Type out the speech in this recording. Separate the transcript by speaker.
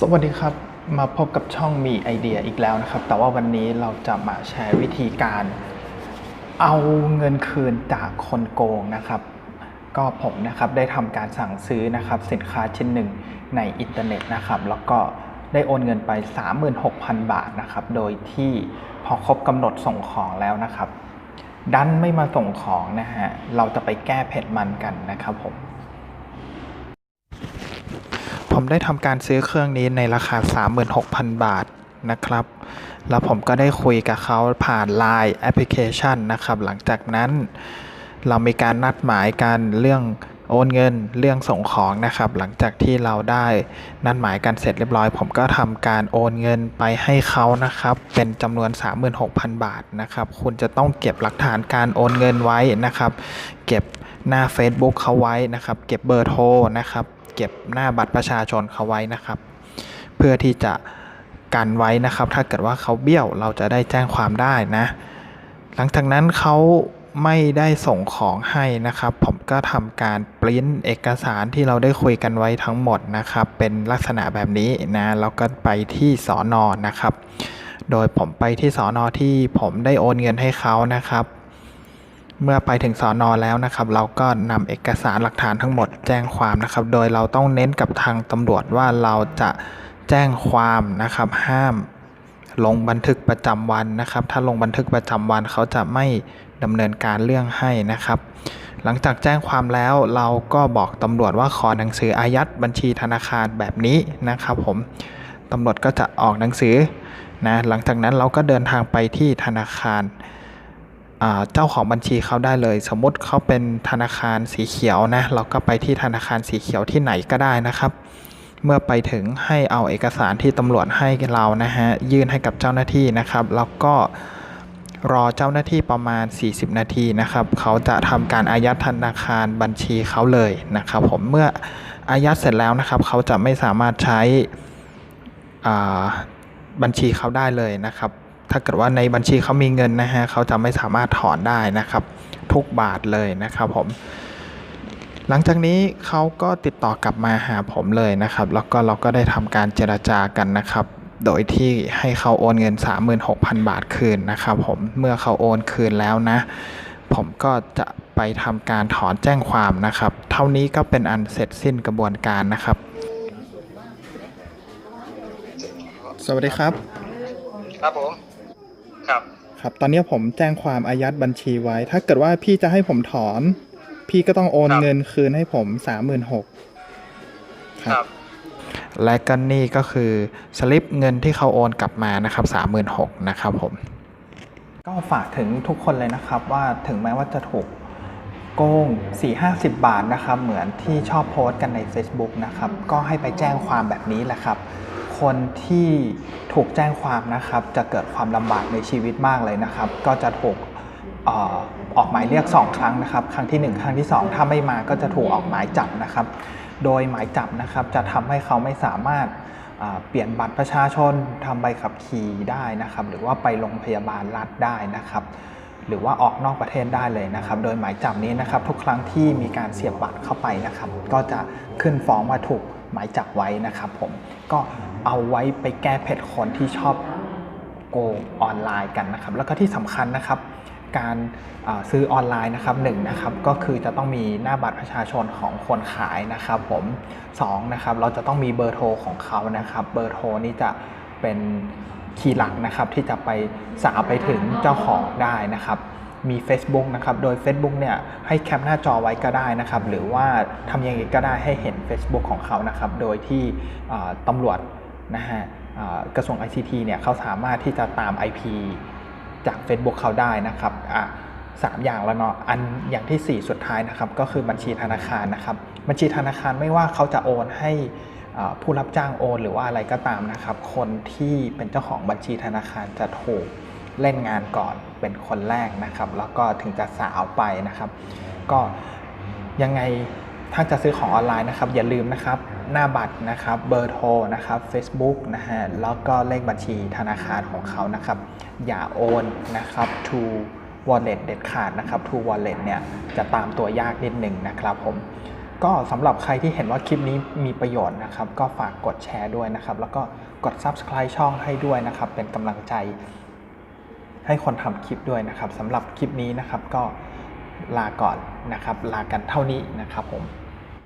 Speaker 1: สวัสดีครับ มาพบกับช่องมีไอเดียอีกแล้วนะครับ แต่ว่าวันนี้เราจะมาแชร์วิธีการ เอาเงินคืนจากคนโกงนะครับ ก็ผมนะครับได้ทำการสั่งซื้อนะครับ สินค้าชิ้นหนึ่งในอินเทอร์เน็ตนะครับ แล้วก็ได้โอนเงินไป 36,000 บาทนะครับ โดยที่พอครบกำหนดส่งของแล้วนะครับ ดันไม่มาส่งของนะฮะเราจะไปแก้เผ็ดมันกันนะครับผม ผมได้ทำการซื้อเครื่องนี้ในราคา 36,000 บาทนะครับ แล้วผมก็ได้คุยกับเขาผ่าน Line แอปพลิเคชันนะครับ หลังจากนั้น เรามีการนัดหมายกันเรื่องโอนเงินเรื่องส่งของนะครับ หลังจากที่เราได้นัดหมายกันเสร็จเรียบร้อย ผมก็ทำการโอนเงินไปให้เขานะครับ เป็นจำนวน 36,000 บาทนะครับ คุณจะต้องเก็บหลักฐานการโอนเงินไว้นะครับ เก็บหน้า Facebook เขาไว้นะครับ เก็บเบอร์โทรนะครับ เก็บหน้าบัตรประชาชนเขาไว้นะครับ เพื่อที่จะกันไว้นะครับ ถ้าเกิดว่าเขาเบี้ยวเราจะได้แจ้งความได้นะ หลังจากนั้นเขาไม่ได้ส่งของให้นะครับ ผมก็ทำการปริ้นเอกสารที่เราได้คุยกันไว้ทั้งหมดนะครับ เป็นลักษณะแบบนี้นะแล้วก็ไปที่สอนอนะครับ โดยผมไปที่สอนอที่ผมได้โอนเงินให้เขานะครับ เมื่อไปถึงสอนอแล้วนะครับ เราก็นำเอกสารหลักฐานทั้งหมดแจ้งความนะครับ โดยเราต้องเน้นกับทางตำรวจว่าเราจะแจ้งความนะครับ ห้ามลงบันทึกประจำวันนะครับ ถ้าลงบันทึกประจำวันเขาจะไม่ดำเนินการเรื่องให้นะครับ หลังจากแจ้งความแล้วเราก็บอกตำรวจว่าขอหนังสืออายัดบัญชีธนาคารแบบนี้นะครับผมตำรวจก็จะออกหนังสือนะหลังจากนั้นเราก็เดินทางไปที่ธนาคาร เจ้าของบัญชีเขาได้เลย สมมติเขาเป็นธนาคารสีเขียวนะเราก็ไปที่ธนาคารสีเขียวที่ไหนก็ได้นะครับ เมื่อไปถึงให้เอาเอกสารที่ตำรวจให้เรานะฮะยื่นให้กับเจ้าหน้าที่นะครับ แล้วก็รอเจ้าหน้าที่ประมาณ 40 นาทีนะครับ เขาจะทำการอายัดธนาคารบัญชีเขาเลยนะครับ ผมเมื่ออายัดเสร็จแล้วนะครับ เขาจะไม่สามารถใช้บัญชีเขาได้เลยนะครับ ถ้าเกิดว่าในบัญชีเขามีเงินนะฮะเขาจะไม่สามารถถอนได้นะครับ ทุกบาทเลยนะครับผม หลังจากนี้เขาก็ติดต่อกลับมาหาผมเลยนะครับ แล้วก็เราก็ได้ทำการเจรจากันนะครับ โดยที่ให้เขาโอนเงิน 36,000 บาทคืนนะครับผมเมื่อเขาโอนคืนแล้วนะ ผมก็จะไปทำการถอนแจ้งความนะครับ เท่านี้ก็เป็นอันเสร็จสิ้นกระบวนการนะครับ สวัสดีครับ
Speaker 2: ครับผม ครับ
Speaker 1: ครับ ตอนนี้ผมแจ้งความอายัดบัญชีไว้ ถ้าเกิดว่าพี่จะให้ผมถอน พี่ก็ต้องโอน
Speaker 2: ครับ
Speaker 1: เงินคืนให้ผมสามหมื่นหก
Speaker 2: ครับ
Speaker 1: และก็นี่ก็คือสลิปเงินที่เขาโอนกลับมานะครับสามหมื่นหกนะครับผม ก็ฝากถึงทุกคนเลยนะครับว่าถึงแม้ว่าจะถูกโกง 4-50 บาทนะครับ เหมือนที่ชอบโพสต์กันใน Facebook นะครับ ก็ให้ไปแจ้งความแบบนี้แหละครับ คนที่ ถูกแจ้งความนะครับ จะเกิดความลำบากในชีวิตมากเลยนะครับ ก็จะถูกออกหมายเรียก 2 ครั้งนะครับ ครั้งที่ 1 ครั้งที่ 2 ถ้าไม่มาก็จะถูกออกหมายจับนะครับ โดยหมายจับนะครับจะทำให้เขาไม่สามารถเปลี่ยนบัตรประชาชนทำใบขับขี่ได้นะครับ หรือว่าไปโรงพยาบาลรัฐได้นะครับ หรือว่าออกนอกประเทศได้เลยนะครับ โดยหมายจับนี้นะครับ ทุกครั้งที่มีการเสียบบัตรเข้าไปนะครับ ก็จะขึ้นฟ้องว่าถูก หมายจับไว้นะครับผมก็เอาไว้ไปแก้เผ็ดคนที่ชอบโกงออนไลน์กันนะครับ แล้วก็ที่สำคัญนะครับ การซื้อออนไลน์นะครับหนึ่งนะครับก็คือจะต้องมีหน้าบัตรประชาชนของคนขายนะครับ ผมสองนะครับเราจะต้องมีเบอร์โทรของเขานะครับ เบอร์โทรนี่จะเป็นคีย์หลักนะครับที่จะไปสาวไปถึงเจ้าของได้นะครับ มี Facebook นะครับโดย Facebook เนี่ยให้แคปหน้าจอไว้ก็ได้นะครับหรือว่าทำยังไงก็ได้ให้เห็น Facebook ของเขานะครับโดยที่ตำรวจนะฮะกระทรวง ICT เนี่ยเขาสามารถที่จะตาม IP จาก Facebook เขาได้นะครับอะสามอย่างแล้วเนาะอันอย่างทีสี่4 สุดท้ายนะครับก็คือบัญชีธนาคารนะครับบัญชีธนาคารไม่ว่าเขาจะโอนให้ผู้รับจ้างโอนหรือว่าอะไรก็ตามนะครับ คนที่เป็นเจ้าของบัญชีธนาคารจะถูก เล่นงานก่อนเป็นคนแรกนะครับ แล้วก็ถึงจะสาวไปนะครับ ก็ยังไงถ้าจะซื้อของออนไลน์นะครับ อย่าลืมนะครับ หน้าบัตรนะครับเบอร์โทรนะครับ Facebook นะฮะแล้วก็เลขบัญชีธนาคารของเขานะครับ อย่าโอนนะครับ to wallet เด็ดขาดนะครับ to wallet เนี่ยจะตามตัวยากนิดหนึ่งนะครับผมก็สำหรับใครที่เห็นว่าคลิปนี้มีประโยชน์นะครับ ก็ฝากกดแชร์ด้วยนะครับ แล้วก็กด Subscribe ช่องให้ด้วยนะครับ เป็นกำลังใจ ให้คนทำคลิปด้วยนะครับสำหรับคลิปนี้นะครับก็ลาก่อนนะครับ ลากันเท่านี้นะครับผม